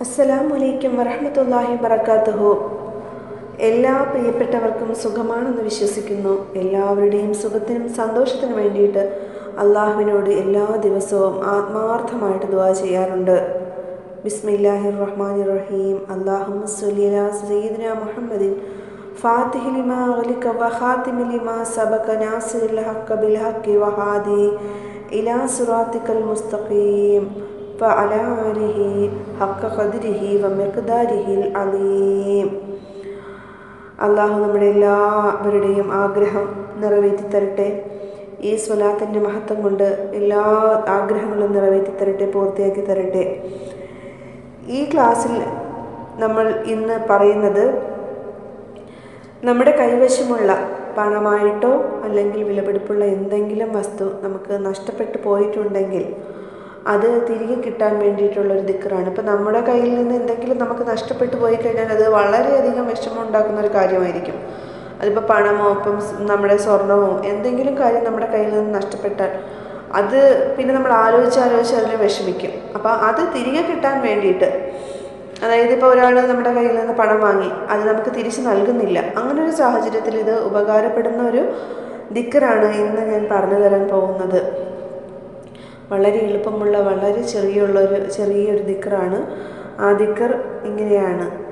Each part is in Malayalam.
അസ്സലാമു അലൈക്കും വറഹമത്തല്ലാഹി വബറകാതുഹു. എല്ലാ പ്രിയപ്പെട്ടവർക്കും സുഖമാണെന്ന് വിശ്വസിക്കുന്നു. എല്ലാവരുടെയും സുഖത്തിനും സന്തോഷത്തിനും വേണ്ടിയിട്ട് അള്ളാഹുവിനോട് എല്ലാ ദിവസവും ആത്മാർത്ഥമായിട്ട് ദുവാ ചെയ്യാറുണ്ട്. ബിസ്മില്ലാഹിർ റഹ്മാൻ റഹീം സയ്യിദിന മുഹമ്മദിൻ. വഹാദി ഇലാ സിറാത്തിക്കൽ മുസ്തഖീം. وعلى آله حق قدره ومقداره العظيم അള്ളാഹു നമ്മുടെ എല്ലാവരുടെയും ആഗ്രഹം നിറവേറ്റി തരട്ടെ ഈ സ്വലാത്തിൻ്റെ മഹത്വം കൊണ്ട് എല്ലാ ആഗ്രഹങ്ങളും നിറവേറ്റി തരട്ടെ പൂർത്തിയാക്കി തരട്ടെ ഈ ക്ലാസ്സിൽ നമ്മൾ ഇന്ന് പറയുന്നത് നമ്മുടെ കൈവശമുള്ള പണമായിട്ടോ അല്ലെങ്കിൽ വിലപിടിപ്പുള്ള എന്തെങ്കിലും വസ്തു നമുക്ക് നഷ്ടപ്പെട്ടു പോയിട്ടുണ്ടെങ്കിൽ അത് തിരികെ കിട്ടാൻ വേണ്ടിയിട്ടുള്ള ഒരു ദിക്കറാണ്. ഇപ്പം നമ്മുടെ കയ്യിൽ നിന്ന് എന്തെങ്കിലും നമുക്ക് നഷ്ടപ്പെട്ടു പോയി കഴിഞ്ഞാൽ അത് വളരെയധികം വിഷമം ഉണ്ടാക്കുന്ന ഒരു കാര്യമായിരിക്കും. അതിപ്പോൾ പണമോ ഇപ്പം നമ്മുടെ സ്വർണമോ എന്തെങ്കിലും കാര്യം നമ്മുടെ കയ്യിൽ നിന്ന് നഷ്ടപ്പെട്ടാൽ അത് പിന്നെ നമ്മൾ ആലോചിച്ച് ആലോചിച്ച് അതിനെ വിഷമിക്കും. അപ്പോൾ അത് തിരികെ കിട്ടാൻ വേണ്ടിയിട്ട് അതായത് ഇപ്പോൾ ഒരാൾ നമ്മുടെ കയ്യിൽ നിന്ന് പണം വാങ്ങി അത് നമുക്ക് തിരിച്ച് നൽകുന്നില്ല. അങ്ങനെ ഒരു സാഹചര്യത്തിൽ ഇത് ഉപകാരപ്പെടുന്ന ഒരു ദിക്കറാണ് ഇന്ന് ഞാൻ പറഞ്ഞു തരാൻ പോകുന്നത്. വളരെ എളുപ്പമുള്ള വളരെ ചെറിയുള്ളൊരു ചെറിയൊരു ദിക്കറാണ്. ആ ദിക്കർ ഇങ്ങനെയാണ്.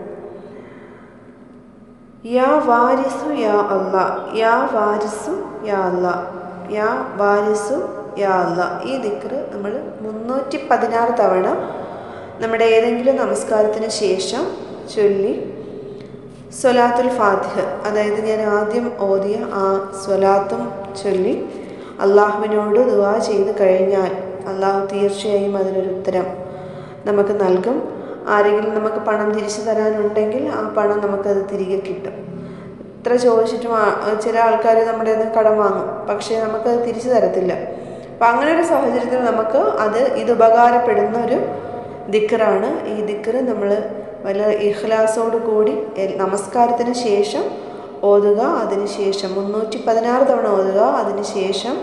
യാ വാരിസു യാ അല്ല. യാ വാരിസു യാ അല്ല. യാ വാരിസു യാ അല്ല. ഈ ദിക്കർ നമ്മൾ മുന്നൂറ്റി പതിനാറ് തവണ നമ്മുടെ ഏതെങ്കിലും നമസ്കാരത്തിന് ശേഷം ചൊല്ലി സ്വലാത്തുൽ ഫാത്തിഹ്. അതായത് ഞാൻ ആദ്യം ഓതിയ ആ സ്വലാത്തും ചൊല്ലി അള്ളാഹുവിനോട് ദുവാ ചെയ്ത് കഴിഞ്ഞാൽ അള്ളാഹു തീർച്ചയായും അതിനൊരു ഉത്തരം നമുക്ക് നൽകും. ആരെങ്കിലും നമുക്ക് പണം തിരിച്ചു തരാനുണ്ടെങ്കിൽ ആ പണം നമുക്കത് തിരികെ കിട്ടും. എത്ര ചോദിച്ചിട്ടും ചില ആൾക്കാർ നമ്മുടെ നിന്ന് കടം വാങ്ങും. പക്ഷേ നമുക്കത് തിരിച്ചു തരത്തില്ല. അപ്പം അങ്ങനെ ഒരു സാഹചര്യത്തിൽ നമുക്ക് അത് ഇത് ഉപകാരപ്പെടുന്ന ഒരു ദിക്കറാണ്. ഈ ദിക്കറ് നമ്മൾ വല്ല ഇഹ്ലാസോട് കൂടി നമസ്കാരത്തിന് ശേഷം ഓതുക അതിനുശേഷം മുന്നൂറ്റി പതിനാറ് തവണ ഓതുക അതിനുശേഷം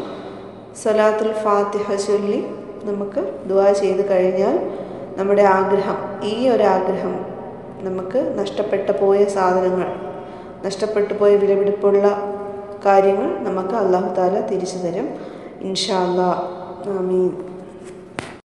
സൊലാത്തുൽ ഫാത്തിഹ ചൊല്ലി നമുക്ക് ദുവാ ചെയ്ത് കഴിഞ്ഞാൽ നമ്മുടെ ആഗ്രഹം ഈ ഒരു ആഗ്രഹം നമുക്ക് നഷ്ടപ്പെട്ടു പോയ സാധനങ്ങൾ നഷ്ടപ്പെട്ടു പോയ വിലപിടിപ്പുള്ള കാര്യങ്ങൾ നമുക്ക് അള്ളാഹു താല തിരിച്ചു തരും. ഇൻഷാ അല്ലാ ആമീൻ.